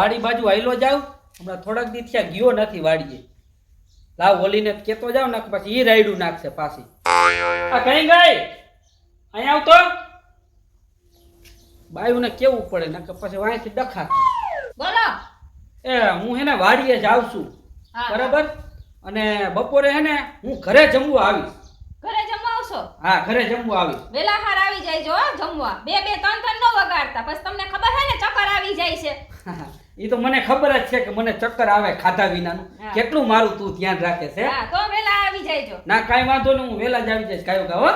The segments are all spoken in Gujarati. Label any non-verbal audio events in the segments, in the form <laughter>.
વાડી બાજુ આયલો જાવ હમણાં થોડાક દી થયા ગયો નથી વાડીએ. લાવ ઓલીને કેતો જાવ ને પછી એ રાયડું નાખશે પાછી. આ કઈ ગઈ અહીંયા આવતો? બાયુને કેવું પડે નકર પછી વાંચી ડખા બોલો. એ હું હે ને વાડીએ જાઉં છું હા. બરાબર? અને બપોરે હે ને હું ઘરે જમવા આવીશ. ઘરે જમવા આવશો? હા ઘરે જમવા આવીશ. વેલા હાર આવી જાય જો જમવા. બે બે ત્રણ ત્રણ નો વગાડતા. પછી તમને ખબર હે ને ચક્કર આવી જાય છે. <laughs> એ તો મને ખબર જ છે કે મને ચક્કર આવે ખાધા વિનાનું. કેટલું મારું તું ધ્યાન રાખે છે? હા તો વેલા આવી જાયજો. ના કાઈ વાંધો નહીં હું વેલા જ આવી જઈશ. કાયો કા હો.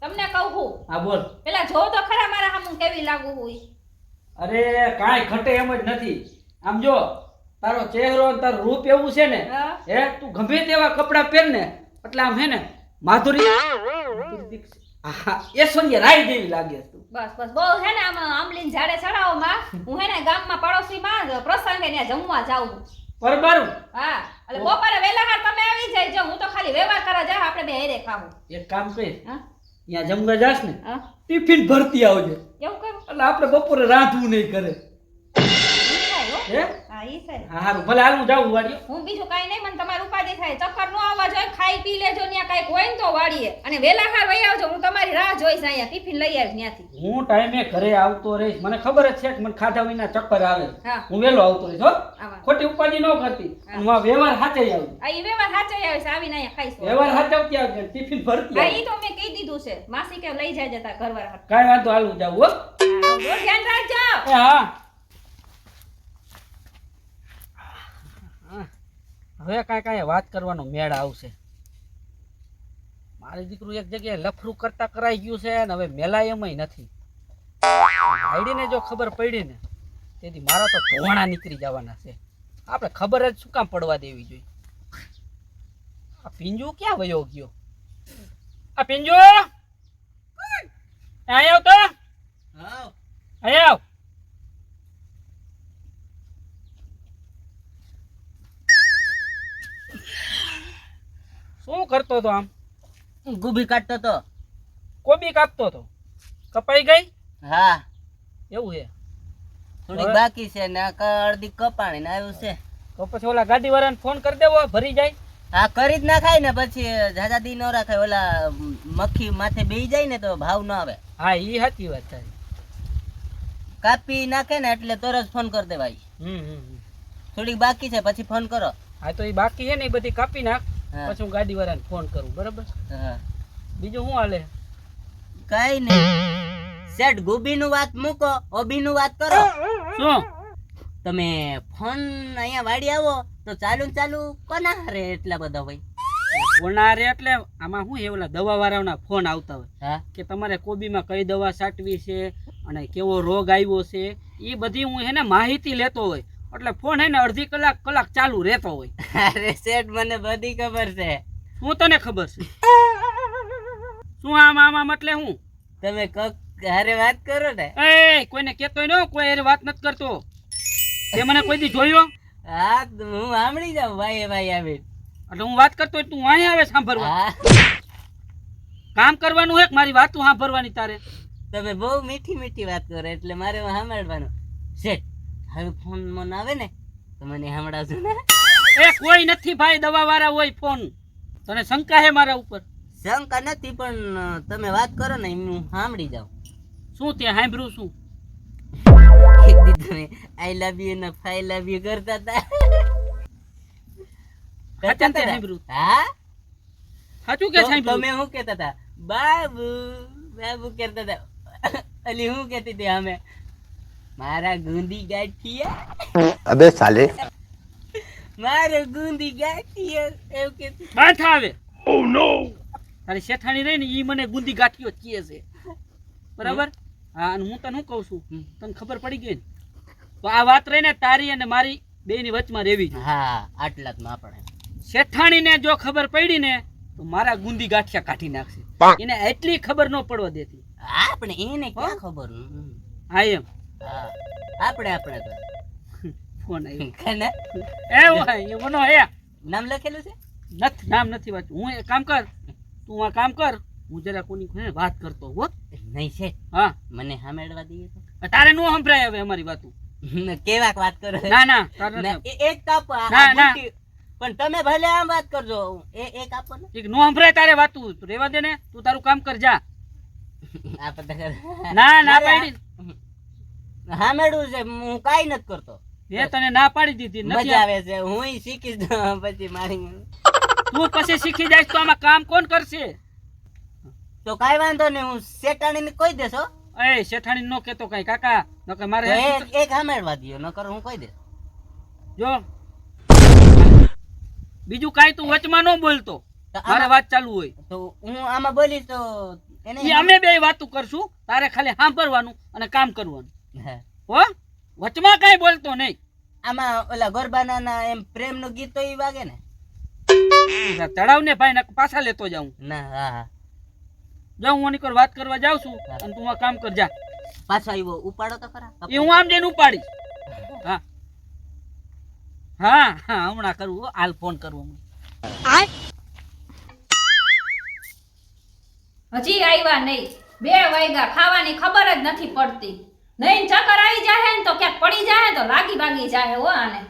તમને કહું હું. હા બોલ. પેલા જો તો ખરા મારા હામું કેવી લાગુ હોય. અરે કાઈ ખટે એમ જ નથી. આમ જો તારો ચહેરો અને તારું રૂપ એવું છે ને હે. તું ગમે તેવા કપડાં પહેર ને એટલે આમ હે ને માધુરી. આહા, રાય જેવી લાગે બસ બસ. બહુ છે ને આમ આંબલીન ઝાડે ચડાવો માં હું હે ને ગામમાં પડોશી માં પ્રસંગે ત્યાં જમવા જાઉં. બરોબર. હા એટલે બપોરે વેલા હાર તમે આવી જાય. હું તો ખાલી વ્યવહાર કરવા જાવ આપણે બે હેરે ખાવું. એક કામ કર. હા? ત્યાં જમવા જાસ ને હા? ટિફિન ભરતી આવજે. કેવું કરું એટલે આપણે બપોરે રાંધવું નહીં કરે. હો? હે ઈ હા હારું ભલે હાલ હું જાઉં વાડીએ હું બીજું કાઈ નહીં મને તમારી ઉપાધિ થાય. ચક્કર નો આવવા જોઈએ ખાઈ પી લેજો ત્યાં કાઈ હોય ને તો વાડીએ અને વેલા હાર વઈ આવજો હું તમારી રાહ જોઈશ અહીંયા. ટિફિન લઈ આવીશ ત્યાંથી હું ટાઈમે ઘરે આવતો રહીશ. મને ખબર જ છે કે મને ખાધા વિના ચક્કર આવે હું. વેલો આવતો રહીશ હો. ખોટી ઉપાધિ ન કરતી. હું. આ વ્યવહાર સાચે આવજો આ ઈ વ્યવહાર સાચે આવીશ આવીને અહીંયા ખાઈશ. વ્યવહાર સાચવતી આવજે ટિફિન ભરતી હા ઈ તો મેં કહી દીધું છે. માસી કે લઈ જાય જતા ઘરવાળા. કાઈ વાંધો હાલ હું જાઉં હો. ધ્યાન રાખજો. હા. હવે કાંઈ કાંઈ વાત કરવાનો મેળ આવશે. મારી દીકરું એક જગ્યાએ લફરું કરતા કરાઈ ગયું છે અને હવે મેલાય એમય નથી. આઈડીને જો ખબર પડી ને તેથી મારા તો ધોવાણા નીકળી જવાના છે. આપણે ખબર જ શું કામ પડવા દેવી જોઈએ. આ પિંજુ ક્યાં વયો ગયો? આ પિંજુ! અહીંયા આવ તો? અહીંયા આવ શું કરતો તો આમ? ગુબી કાઢતો તો કોબી કાપતો તો કપાઈ ગઈ? હા. એવું છે થોડીક બાકી છે ને અડધી કપાણી ને આવ્યું છે. તો પછી ઓલા ગાડી વાળાને ફોન કરી દેવો ભરી જાય? હા કરી જ નાખાય ને પછી જાજા દી નો રાખાય ઓલા મક્ખી માથે બેહી જાય ને તો ભાવ ન આવે. હા ઈ સાચી વાત છે. કાપી નાખે ને એટલે તરત ફોન કરી દેવાય. હમ હમ હમ. થોડીક બાકી છે પછી ફોન કરો. હા તો એ બાકી છે ને એ બધી કાપી નાખ. પછી હું ગાડી વાળાને ફોન કરું બરાબર? બીજું શું હાલે? કઈ નહીં સેટ ગુબી નું વાત મૂકો ઓબી નું વાત કરો. શું? તમે ફોન અહીંયા વાડી આવો તો ચાલુ ચાલુ કોના હારે એટલા બધા ભાઈ કોના રે એટલે આમાં શું ઓલા દવા વાળાના ફોન આવતા હોય. કે તમારે કોબીમાં કઈ દવા છાંટવી છે અને કેવો રોગ આવ્યો છે એ બધી હું એને માહિતી લેતો હોય. એટલે ફોન હે ને અડધી કલાક કલાક ચાલુ રહેતો હોય. અરે સેટ મને બધી ખબર છે. શું તને ખબર છે? શું આમ આમ આમ એટલે હું? તમે કક હારે વાત કરો ને. એ કોઈને કહેતો ન કોઈ હારે વાત નથી કરતો. તે મને કોઈ દી જોયો? હા હું સાંભળી જાઉં ભાઈ ભાઈ આવી. એટલે હું વાત કરતો હોય તું અહીં આવે સાંભળવા. કામ કરવાનું હે મારી મારી વાતું સાંભળવાની તારે? તમે બહુ મીઠી મીઠી વાત કરો એટલે મારે સાંભળવાનું. શેઠ હવે ફોન મન આવે ને તો મને સાંભળાવજો ને. એ કોઈ નથી ભાઈ દવા વાળા હોય ફોન. તને શંકા હે મારા ઉપર? શંકા નથી પણ તમે વાત કરો ને હું સાંભળી જાઉં શું તે સાંભળ્યું શું એક દી તમે આઈ લવ યુ ને ફાઈ લવ યુ કરતા હતા. સાચા તે હતા? સાંભળ્યું. હા? સાચું કે તો સાંભળ્યું? તમે શું કહેતા હતા? બાબુ બાબુ કહેતા હતા. અલી હું કહેતી હતી અમે? મારા ગુંદી ગાંઠિયા? અબે સાલે. મારો ગુંદી ગાંઠિયા એવું કે બાથ આવે. Oh, ઓ નો તારી શેઠાણી રહી ને ઈ મને ગુંદી ગાંઠિયો કીએ છે. બરાબર? હા અને હું તને શું કહું છું? તને ખબર પડી ગઈ ને? તો આ વાત રહીને તારી અને મારી બે ની વચમાં રહેવી હા આટલા જ માં શેઠાણી ને જો ખબર પડી ને તો મારા ગુંદી ગાંઠિયા કાઢી નાખશે. એને એટલી ખબર ન પડવા દેતી. આપણે એને ક્યાં ખબર? હા એમ. હા આપણે આપણે તો. <laughs> ફોન આવ્યો <laughs> કને? એ મનો હે નામ લખેલું છે? નથી નામ નથી વાંચ્યું. હું કામ કર તું આ કામ કર હું જરા કોની વાત કરતો હો. નહીં છે. હા. મને સાંભળવા દઈએ તો. તારે નો સંભળાય હવે અમારી વાતું. કેવાક વાત કરો. ના ના તારે એક કાપો ના, ના. પણ તમે ભલે આમ વાત કરજો એ એક આપો ને. એક નો સંભળાય તારે વાતું. તું રેવા દે ને તું તારું કામ કર જા. આ ના ના પાડી. હા મેળવું છે હું કાઈ નથી કરતો. મેં તને ના પાડી દીધી મજા આવે છે હું શીખીશ પછી મારી તું પછી શીખી જાય તો આમાં કામ કોણ કરશે? તો કાઈ વાંધો નહીં હું શેટાણીને કહી દેશો એ શેઠાણી નો કેતો કઈ કાકા નકર મારે એક હામેડવા દ્યો નકર હું કહી દે જો. બીજું કાઈ તું વચમાં ન બોલતો. મારે વાત ચાલુ હોય. તો હું આમાં બોલીશ તો એને અમે બે વાતું કરશું તારે ખાલી સાંભળવાનું અને કામ કરવાનું. હા. હો? વચમાં કાઈ બોલતો નહીં. આમાં ઓલા ગરબાના ના એમ પ્રેમનું ગીત તો ઈ વાગે ને? તળાવ ને ભાઈ પાછા લેતો જાઉં. ના હા હા. જાઉં હું નીકળ વાત કરવા જાઉં છું અને તું આ કામ કરજા પાછો આવ્યો ઉપાડો તો ખરા. એ હું આમ જઈને ઉપાડી હા. હા હા હમણાં કરું હો. હાલ ફોન કરું હજી આવ્યા નહીં. બે વાગ્યા ખાવાની ખબર જ નથી પડતી. નહીં, ચક્કર આવી જાય ને તો ક્યાંક પડી જાય તો લાગી ભાગી જાય હો આને.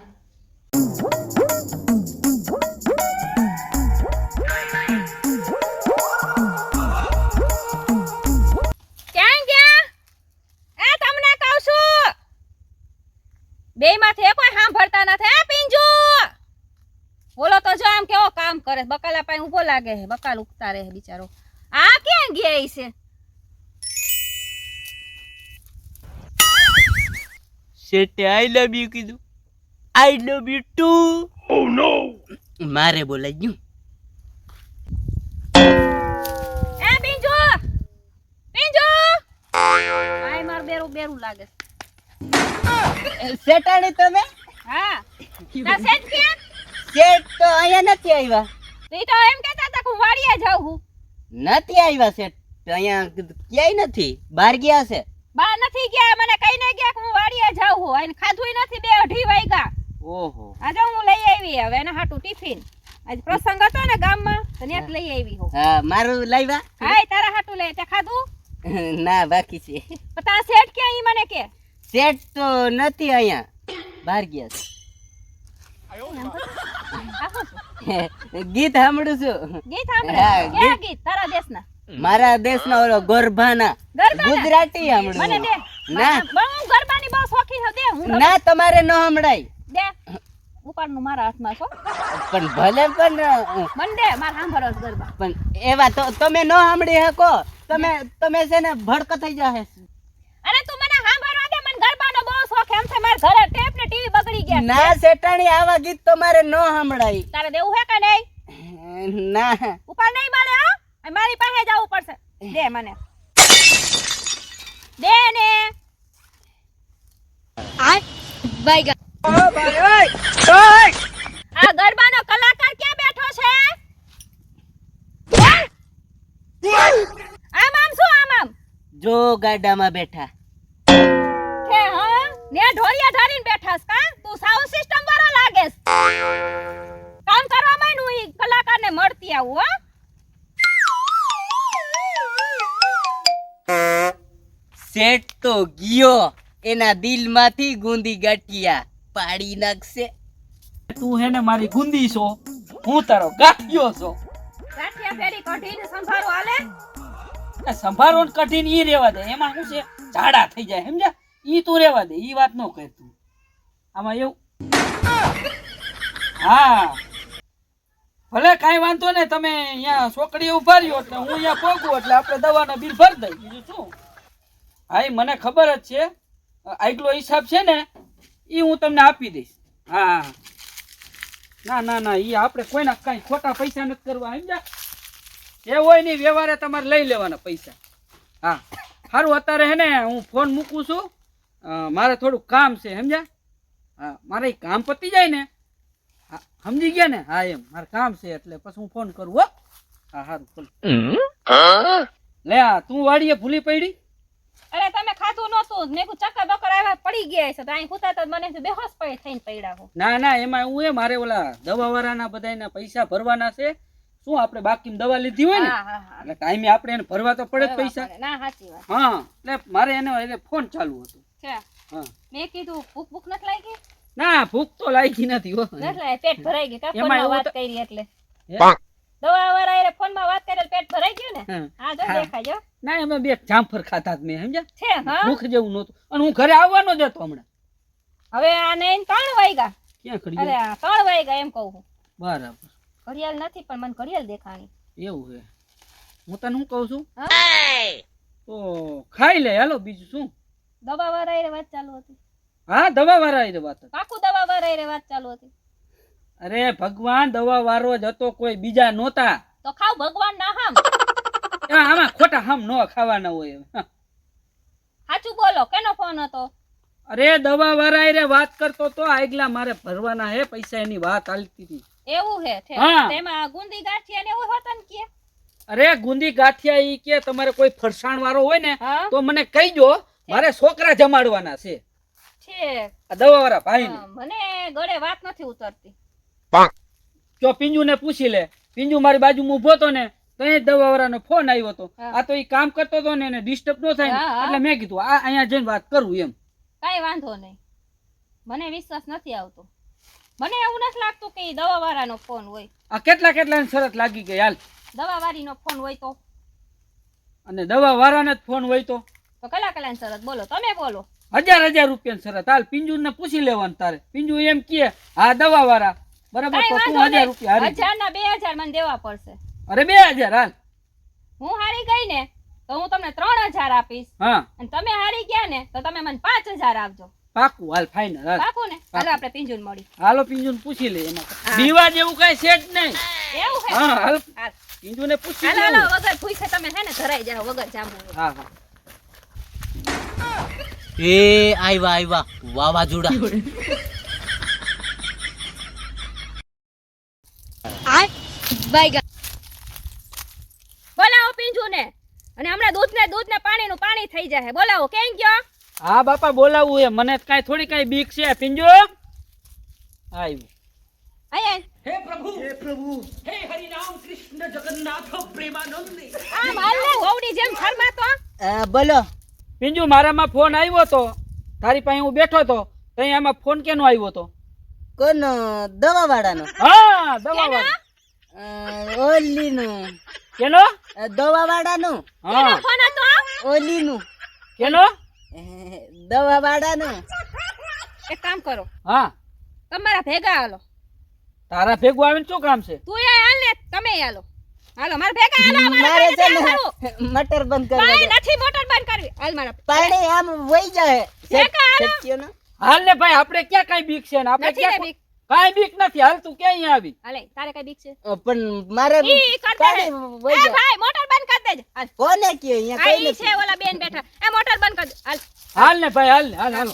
બે માંથી કોઈ સાંભળતા નથી પિંજુ? બોલો તો જો આમ કેવો કામ કરે બકાલા પાસે ઊભો લાગે બકાલ ઉગતા રહે બિચારો. આ ક્યાં ગયા છે? શેઠે આઈ લવ યુ કીધું. I love you too oh no મારે બોલાઈ ગયું. એ પિંજુ પિંજુ આય માર બેરું બેરું લાગે. શેટાણી તમે? હા. <laughs> તા શેઠ કે શેઠ તો અહીંયા નથી આવ્યા. તે તો એમ કહેતા હતા કે હું વાડીએ જાઉં. છું નથી આવ્યા શેઠ. અહીંયા ક્યાંય નથી. બહાર ગયા છે. બા નથી ગયા મને કઈ ને ગયા કે હું વાડીએ જાઉં હો. એને ખાધું નથી બે અઢી વાગ્યા. ઓહો. આજે હું લઈ આવી હવે એના હાટું ટિફિન. આજ પ્રસંગ હતો ને ગામમાં તો ત્યાં લઈ આવી હું. હા મારું લાવ્યા? હાય તારા હાટું લઈ તે ખાધું? <laughs> ના બાકી છે. પણ તારા સેટ ક્યાં અહીં મને કે? સેટ તો નથી અહીંયા. બહાર ગયા છે? <laughs> ગીત સાંભળું છું. ગીત સાંભળું? ક્યાં ગીત? તારા દેશના. મારા દેશના ઓલો ગરભાના. ગરબાના? ગુજરાતી ના. હું ગરબાની બહુ શોખીન છું. દે હું ના તમારે ન દે. ઉપાડનું મારા હાથમાં છો પણ ભલે પણ મન દે માર સાંભળો ગરબા. પણ એવા તો તમે ન સાંભળી શકો. તમે તમે છે ને ભડક થઈ જાહે. અરે તું મને સાંભળવા દે મને ગરબાનો બહુ શોખ એમ છે મારા ઘરે ટેપ ને ટીવી બગડી ગયા ના શેઠાણી આવા ગીત તમારે ન સંભળાય. તારે દેવું હે કે નહીં? ના. ઉપાડ નહીં મળે હો. મારી પાસે જવું પડશે. દે મને. દે ને. આ ગરબાનો કલાકાર ક્યાં બેઠો છે? આમ આમ શું આમ આમ? જો ગાડામાં બેઠા. કે હા? ને ઢોલિયા ધારીને બેઠાસ કા? તું સાઉન્ડ સિસ્ટમ વાળો લાગેસ કામ કરવા માંડું ઈ કલાકારને મળતી આવું હો. શેઠ તો ગયો એના દિલમાંથી ગુંદી ગાંઠિયા પાડી નાખશે. તું હે ને મારી ગુંદી છો હું તારો ગાંઠિયો છો. ગાંઠિયા ફેરી કઢીને સંભારો હાલે? સંભારો કઢીને ને કઠિન ઈ રેવા દે એમાં શું છે? ઝાડા થઈ જાય સમજ્યા? ઈ તું રેવા દે ઈ વાત ન કર તું. આમાં એવું? હા. ભલે કાઈ વાંધો ને તમે અહીંયા છોકરી ઊભા રહ્યો એટલે હું અહીંયા પોગું એટલે આપણે દવાના બિલ ભરી દઈ. બીજું શું? હા એ મને ખબર જ છે. આગલો હિસાબ છે ને એ હું તમને આપી દઈશ. હા. ના ના ના એ આપણે કોઈના કાંઈ ખોટા પૈસા નથી કરવા સમજ્યા? એ હોય ને વ્યવહારે તમારે લઈ લેવાના પૈસા. હા. સારું અત્યારે હે ને હું ફોન મૂકું છું. મારે થોડું કામ છે સમજ્યા? હા મારે કામ પતી જાય ને. હા સમજી ગયા ને? હા એમ. મારે કામ છે એટલે પછી હું ફોન કરું હો. હા સારું લે આ તું વાડીએ ભૂલી પડી? અરે તમે ખાધું નહોતું. મેં કું ચક્કર બકર આવ્યા પડી ગયા છે. તો અહીં કૂતા તો મને બેહોશ પડી થઈને પડ્યા હું. ના ના એમાં હું એ મારે ઓલા દવા વાળાના બધાયના પૈસા ભરવાના છે. શું આપણે બાકી દવા લીધી હોય ને? એટલે ટાઈમે આપણે એને ભરવા તો પડે જ પૈસા. ના સાચી વાત. હા એટલે મારે એને એને ફોન ચાલુ હતો. હા. મેં કીધું ભૂખ ભૂખ નથી લાગી? ના ભૂખ તો લાગી નથી હો. નથી લાગી પેટ ભરાઈ ગયું. એમાં વાત કરી એટલે? દવા વાળા એ ફોનમાં વાત કરી પેટ ભરાઈ ગયું ને હા. જો દેખાય જો. ના એમાં બે જામફળ ખાતા જ મેં સમજ્યા? છે હા. ભૂખ જેવું નહોતું. અને હું ઘરે આવવાનો જ હતો હમણાં. હવે આને ત્રણ વાગ્યા ક્યાં અરે આ ત્રણ વાગ્યા એમ કહું બરાબર. ઘડિયાળ નથી પણ મને ઘડિયાળ દેખાણી. એવું છે. હું તને શું કહું છું? તો ખાઈ લે હાલો બીજું શું? દવા વાળા એ વાત ચાલુ હતી. હા દવા વાળા વાત. પાકું દવા વાળા એ વાત ચાલુ હતી. અરે ભગવાન દવા વાળો જ હતો કોઈ બીજા નહોતા. તો ખાવ ભગવાન ના હામ. આમાં ખોટા હમ ન ખાવાના હોય. સાચું બોલો કેનો ફોન હતો? અરે દવા વાળા રે વાત કરતો તો આગલા મારે ભરવાના હે પૈસા એની વાત હાલતી હતી. એવું હે તેમાં ગુંદી ગાંઠિયા ને એવું હોતન કે? અરે ગુંદી ગાંઠિયા ઈ કે તમારે કોઈ ફરસાણ વાળો હોય ને તો મને કહી દો મારે છોકરા જમાડવાના છે. છે આ દવા વાળા ભાઈ મને ગળે વાત નથી ઉતરતી. જો પિંજુને પૂછી લે પિંજુ મારી બાજુ ઊભો તો ને તો એ દવા વાળાનો ફોન આવ્યો હતો. આ તો એ કામ કરતો હતો ને એને ડિસ્ટર્બ ન થાય. એટલે મેં કીધું આ અહીંયા જઈને વાત કરું એમ. કાંઈ વાંધો નહીં. મને વિશ્વાસ નથી આવતો. મને એવું નથી લાગતું કે દવા વાળાનો ફોન હોય. આ કેટલા કેટલા શરત લાગી ગઈ હાલ. દવા વાળીનો ફોન હોય તો. અને દવા વાળાને જ ફોન હોય તો? તો કલા કલાની શરત? બોલો તમે બોલો. હજાર હજાર રૂપિયાની શરત. હાલ પિંજુ ને પૂછી લેવાનું તારે. પિંજુ એમ કે હા દવા વાળા બરાબર તો તું હજાર રૂપિયા હારી. હજાર ના બે હજાર મને દેવા પડશે. અરે બે હજાર હાલ. હું હારી ગઈ ને તો હું તમને ત્રણ હજાર આપીશ. હા. અને તમે હારી ગયા ને તો તમે મને પાંચ હજાર આપજો. પાકું હાલ ફાઈનલ હાલ. પાકું ને? હાલો આપણે પિંજુન મળી હાલો પિંજુન પૂછી લે એમાં. દીવા જેવું કઈ છે જ નહીં. એવું છે? હા હાલ. હાલ. ને પૂછી લે હાલો વગર પૂછે તમે હે ને ધરાઈ જાઓ વગર જાંબુ. હા હા. એ આવ્યા આવ્યા વાવાઝોડા. બોલાવો પિંજુ ને અને હમણાં દૂધ ને દૂધ ને પાણી નું પાણી થઈ જાય બોલાવો. કેમ ગયો? હા બાપા બોલાવવું એ મને કઈ થોડી કઈ બીક છે પિંજુ. આવ્યું વહુની જેમ ઘરમાં બોલો. પિંજુ મારામાં ફોન આવ્યો તો તારી પાસે હું બેઠો તો તઈ આમાં ફોન કેનો આવ્યો તો? કોણ દવા વાળાનો હા દવા વાળો ઓલીનું. કેનો? દવા વાળાનું ફોન હતો ઓલીનું. કેનો? દવાવાળાનું. એક કામ કરો. હા. તમારા ભેગા હાલો. તારા ભેગું આવીને શું કામ છે? તું એ હાલ ને તમે હાલો. હાલો મારા ભેગા હાલો મારે છે ને મટર બંધ પાણી કરવા નથી મોટર બંધ કરવી. હાલ મારા પાણી આમ વહી જાય. ભેગા હાલો. હાલ ને ભાઈ આપણે ક્યાં કઈ બીક છે ને? આપણે ક્યાં બીક. કઈ બીક નથી. હાલ તું ક્યાં અહીંયા આવી? હાલે તારે કઈ બીક છે? પણ મારે ઈ કર દે. પાણી વહી એ ભાઈ મોટર બંધ કર દેજ. હાલ. કોને કે અહીંયા? કઈ નથી. છે ઓલા બેન બેઠા. એ મોટર બંધ કર હાલ. હાલ ને ભાઈ હાલ હાલ હાલ.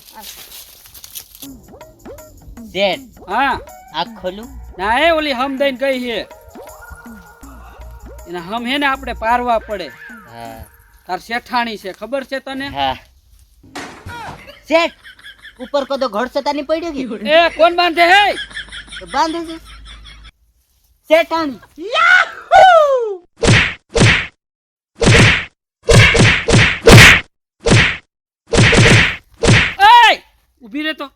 દેન હા. આ ખોલું. ના એ ઓલી હમ દઈને ગઈ છે. એને હમ હે ને આપણે પારવા પડે. હા. તાર શેઠાણી છે. ખબર છે તને? હા. શેઠ ઉપર કદો ઘડસતા ની પડ્યો કે એ કોણ બાંધે હે? તો બાંધે છે. શેઠાણી એય ઊભી રહે તો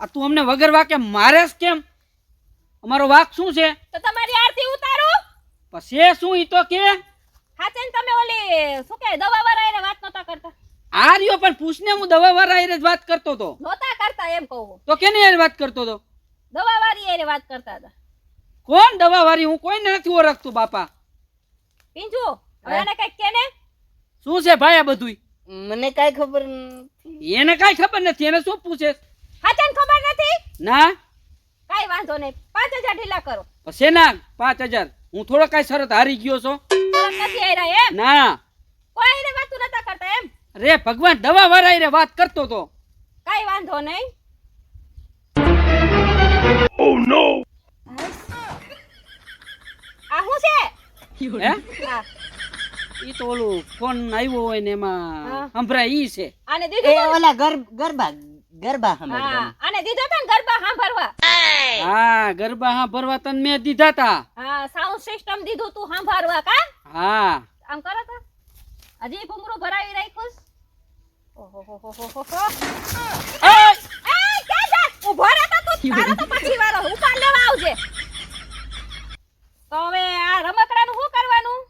આ તું અમને વગર વાકે મારે કેમ? અમારો વાક શું છે? તો તમારી આરતી ઉતારો. પછી શું ઈ તો કે? હાચે ને તમે ઓલી શું કે દવા વાળા એને વાત નતા કરતા? આ રહ્યો પણ પૂછને હું દવા વાળા એને જ વાત કરતો તો. નોતા કરતા એમ કહું. તો કેની એને વાત કરતો તો? દવા વાળી એને વાત કરતા હતા. કોણ દવા વાળી? હું કોઈને નથી ઓળખતું બાપા. પિંજુ હવે એને કઈ કેને? શું છે ભાઈ આ બધું મને કાઈ ખબર નથી. એને કાઈ ખબર નથી એને શું પૂછે? હાચન ખબર નથી? ના? કાઈ વાંધો નહીં. પાંચ હજાર ઢીલા કરો. પછી ના પાંચ હજાર. હું થોડો કાંઈ શરત હારી ગયો છો? નથી આયરા એમ? ના. કોઈ એને વાતું નતા કરતા એમ? રે ભગવાન દવા વરાઈ રે વાત કરતો તો. કાઈ વાંધો નહીં. આ હું છે? હે? ઈ તો ઓલું ફોન આવ્યો હોય ને એમાં સંભળાય ઈ છે. આને એ દીધું તું? ઓલા ગરબા ગરબા હા. આને દીધો તો ને ગરબા સાંભળવા? હા ગરબા હા ભરવા તને મેં દીધા તા. હા સાઉન્ડ સિસ્ટમ દીધું તું સાંભળવા કા? હા. આમ કરો તો. હજી ઘૂંઘરો ભરાવી રાખું ઊભો રહેતા તું તારા તો પછી વારો. ઉપાડ લેવા આવજે. તો હવે આ રમકડાનું શું કરવાનું?